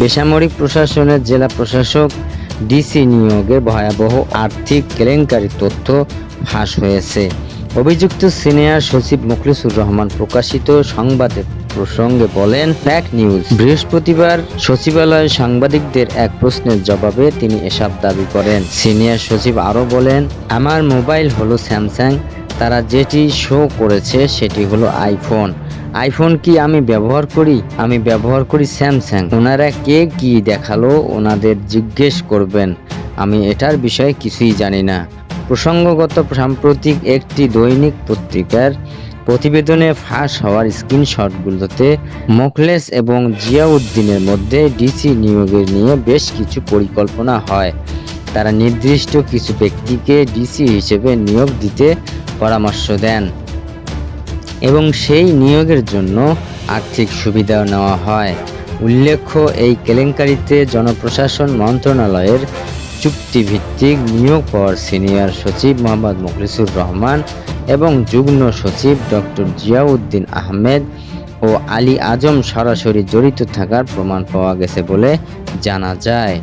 বেসামরিক প্রশাসনের জেলা প্রশাসক ডিসি নিয়োগের ভয়াবহ আর্থিক কেলেঙ্কারি তথ্য ফাঁস হয়েছে। অভিযুক্ত সিনিয়র সচিব মুখলিসুর রহমান প্রকাশিত সংবাদের প্রসঙ্গে বলেন ফ্যাক নিউজ বৃহস্পতিবার সচিবালয়ে সাংবাদিকদের এক প্রশ্নের জবাবে তিনি এসব দাবি করেন। সিনিয়র সচিব আরও বলেন, আমার মোবাইল হলো স্যামসাং, তারা যেটি শো করেছে সেটি হলো আইফোন। আইফোন কি আমি ব্যবহার করি? আমি ব্যবহার করি স্যামসাং ওনারা কে কি দেখাল ওনাদের জিজ্ঞেস করবেন। আমি এটার বিষয়ে কিছুই জানি না। প্রসঙ্গগত সাম্প্রতিক একটি দৈনিক পত্রিকার প্রতিবেদনে ফাঁস হওয়ার স্ক্রিনশটগুলোতে মোখলেস এবং জিয়াউদ্দিনের মধ্যে ডিসি নিয়োগের নিয়ে বেশ কিছু পরিকল্পনা হয়। তারা নির্দিষ্ট কিছু ব্যক্তিকে ডিসি হিসেবে নিয়োগ দিতে পরামর্শ দেন। এবং সেই নিয়োগের জন্য আর্থিক সুবিধাও নেওয়া হয়। উল্লেখ্য, এই কেলেঙ্কারিতে জনপ্রশাসন মন্ত্রণালয়ের চুক্তিভিত্তিক নিয়োগ পাওয়ার সিনিয়র সচিব মোহাম্মদ মুখলিসুর রহমান এবং যুগ্ম সচিব ডক্টর জিয়াউদ্দিন আহমেদ ও আলী আজম সরাসরি জড়িত থাকার প্রমাণ পাওয়া গেছে বলে জানা যায়।